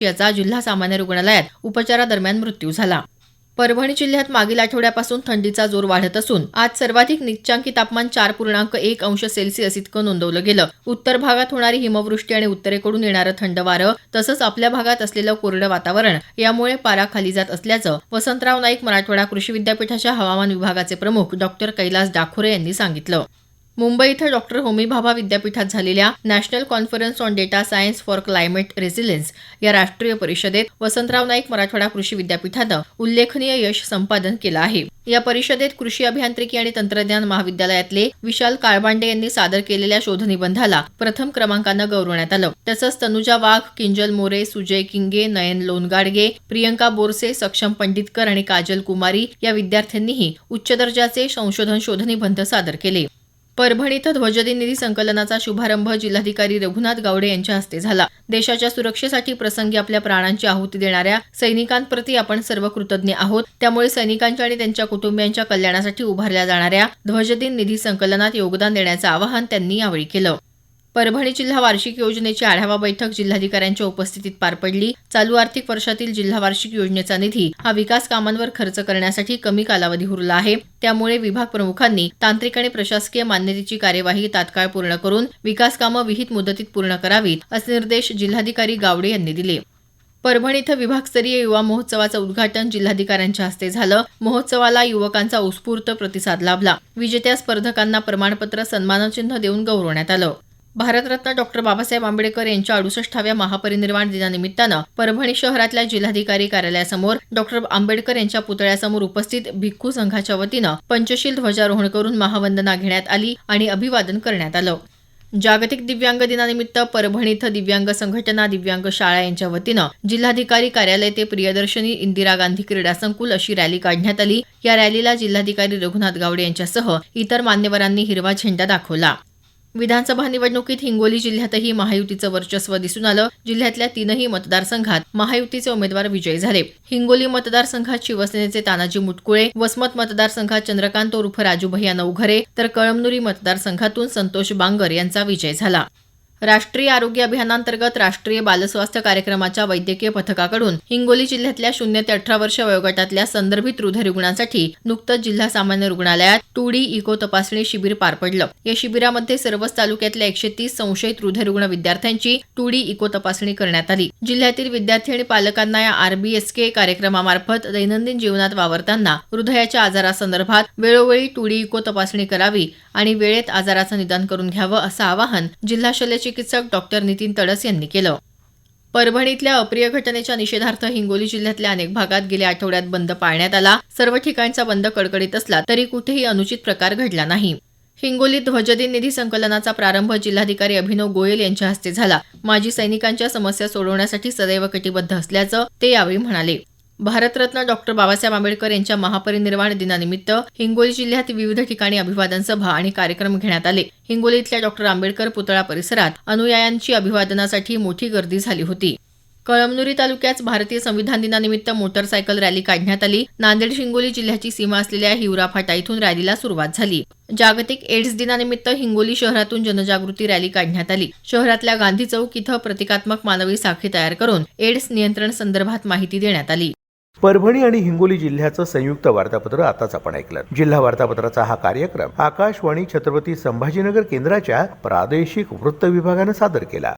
याचा जिल्हा सामान्य रुग्णालयात उपचारादरम्यान मृत्यू झाला. परभणी जिल्ह्यात मागील आठवड्यापासून थंडीचा जोर वाढत असून आज सर्वाधिक निच्चांकी तापमान चार पूर्णांक एक अंश सेल्सिअस इतकं नोंदवलं गेलं. उत्तर भागात होणारी हिमवृष्टी आणि उत्तरेकडून येणारं थंड वारं तसंच आपल्या भागात असलेलं कोरडं वातावरण यामुळे पारा खाली जात असल्याचं वसंतराव नाईक मराठवाडा कृषी विद्यापीठाच्या हवामान विभागाचे प्रमुख डॉक्टर कैलास डाखोरे यांनी सांगितलं. मुंबई इथं डॉक्टर होमी भाभा विद्यापीठात झालेल्या national conference on data science for climate resilience या राष्ट्रीय परिषदेत वसंतराव नाईक मराठवाडा कृषी विद्यापीठानं उल्लेखनीय यश संपादन केलं आहे. या परिषदेत कृषी अभियांत्रिकी आणि तंत्रज्ञान महाविद्यालयातले विशाल काळबांडे यांनी सादर केलेल्या शोधनिबंधाला प्रथम क्रमांकानं गौरवण्यात आलं. तसंच तनुजा वाघ किंजल मोरे सुजय किंगे नयन लोनगाडगे प्रियंका बोरसे सक्षम पंडितकर आणि काजल कुमारी या विद्यार्थ्यांनीही उच्च दर्जाचे संशोधन शोधनिबंध सादर केले. परभणी इथं ध्वजदिन निधी संकलनाचा शुभारंभ जिल्हाधिकारी रघुनाथ गावडे यांच्या हस्ते झाला. देशाच्या सुरक्षेसाठी प्रसंगी आपल्या प्राणांची आहुती देणाऱ्या सैनिकांप्रती आपण सर्व कृतज्ञ आहोत. त्यामुळे सैनिकांच्या आणि त्यांच्या कुटुंबियांच्या कल्याणासाठी उभारल्या जाणाऱ्या ध्वजदिन निधी संकलनात योगदान देण्याचं आवाहन त्यांनी यावेळी केलं. परभणी जिल्हा वार्षिक योजनेची आढावा बैठक जिल्हाधिकाऱ्यांच्या उपस्थितीत पार पडली. चालू आर्थिक वर्षातील जिल्हा वार्षिक योजनेचा निधी हा विकास कामांवर खर्च करण्यासाठी कमी कालावधी उरला आहे. त्यामुळे विभाग प्रमुखांनी तांत्रिक आणि प्रशासकीय मान्यतेची कार्यवाही तात्काळ पूर्ण करून विकास कामं विहित मुदतीत पूर्ण करावीत असे निर्देश जिल्हाधिकारी गावडे यांनी दिले. परभणी इथं विभागस्तरीय युवा महोत्सवाचं उद्घाटन जिल्हाधिकाऱ्यांच्या हस्ते झालं. महोत्सवाला युवकांचा उत्स्फूर्त प्रतिसाद लाभला. विजेत्या स्पर्धकांना प्रमाणपत्र सन्मानचिन्ह देऊन गौरवण्यात आलं. भारतरत्न डॉक्टर बाबासाहेब आंबेडकर यांच्या अडुसष्टाव्या महापरिनिर्वाण दिनानिमित्तानं परभणी शहरातल्या जिल्हाधिकारी कार्यालयासमोर डॉक्टर आंबेडकर यांच्या पुतळ्यासमोर उपस्थित भिक्खू संघाच्या वतीनं पंचशील ध्वजारोहण करून महावंदना घेण्यात आली आणि अभिवादन करण्यात आलं. जागतिक दिव्यांग दिनानिमित्त परभणी इथं दिव्यांग संघटना दिव्यांग शाळा यांच्या वतीनं जिल्हाधिकारी कार्यालय ते प्रियदर्शनी इंदिरा गांधी क्रीडा संकुल अशी रॅली काढण्यात आली. या रॅलीला जिल्हाधिकारी रघुनाथ गावडे यांच्यासह इतर मान्यवरांनी हिरवा झेंडा दाखवला. विधानसभा निवडणुकीत हिंगोली जिल्ह्यातही महायुतीचं वर्चस्व दिसून आलं. जिल्ह्यातल्या तीनही मतदारसंघात महायुतीचे उमेदवार विजयी झाले. हिंगोली मतदारसंघात शिवसेनेचे तानाजी मुटकुळे वसमत मतदारसंघात चंद्रकांत उर्फ राजू भैया नवघरे तर कळमनुरी मतदारसंघातून संतोष बांगर यांचा विजय झाला. राष्ट्रीय आरोग्य अभियानांतर्गत राष्ट्रीय बालस्वास्थ्य कार्यक्रमाच्या वैद्यकीय पथकाकडून हिंगोली जिल्ह्यातल्या शून्य ते अठरा वर्ष वयोगटातल्या संदर्भित हृदयरुग्णांसाठी नुकतंच जिल्हा सामान्य रुग्णालयात टू डी इको तपासणी शिबिर पार पडलं. या शिबिरामध्ये सर्वच तालुक्यातल्या एकशे तीस संशयित हृदयरुग्ण विद्यार्थ्यांची टू डी इको तपासणी करण्यात आली. जिल्ह्यातील विद्यार्थी आणि पालकांना या आरबीएसके कार्यक्रमामार्फत दैनंदिन जीवनात वावरताना हृदयाच्या आजारासंदर्भात वेळोवेळी टू डी इको तपासणी करावी आणि वेळेत आजाराचं निदान करून घ्यावं असं आवाहन जिल्हा शल्यचिकित्सक डॉक्टर नितीन तडस यांनी केलं. परभणीतल्या अप्रिय घटनेच्या निषेधार्थ हिंगोली जिल्ह्यातल्या अनेक भागात गेल्या आठवड्यात बंद पाळण्यात आला. सर्व ठिकाणचा बंद कडकडीत असला तरी कुठेही अनुचित प्रकार घडला नाही. हिंगोलीत ध्वजदिन निधी संकलनाचा प्रारंभ जिल्हाधिकारी अभिनव गोयल यांच्या हस्ते झाला. माजी सैनिकांच्या समस्या सोडवण्यासाठी सदैव कटिबद्ध असल्याचं ते यावेळी म्हणाले. भारतरत्न डॉक्टर बाबासाहेब आंबेडकर यांच्या महापरिनिर्वाण दिनानिमित्त हिंगोली जिल्ह्यात विविध ठिकाणी अभिवादन सभा आणि कार्यक्रम घेण्यात आले. हिंगोली इथल्या डॉक्टर आंबेडकर पुतळा परिसरात अनुयायांची अभिवादनासाठी मोठी गर्दी झाली होती. कळमनुरी तालुक्यात भारतीय संविधान दिनानिमित्त मोटरसायकल रॅली काढण्यात आली. नांदेड हिंगोली जिल्ह्याची सीमा असलेल्या हिवरा फाटा इथून रॅलीला सुरुवात झाली. जागतिक एड्स दिनानिमित्त हिंगोली शहरातून जनजागृती रॅली काढण्यात आली. शहरातल्या गांधी चौक इथं प्रतिकात्मक मानवी साखळी तयार करून एड्स नियंत्रण संदर्भात माहिती देण्यात आली. परभणी आणि हिंगोली जिल्ह्याचं संयुक्त वार्तापत्र आताच आपण ऐकलं. जिल्हा वार्तापत्राचा हा कार्यक्रम आकाशवाणी छत्रपती संभाजीनगर केंद्राच्या प्रादेशिक वृत्त विभागानं सादर केला.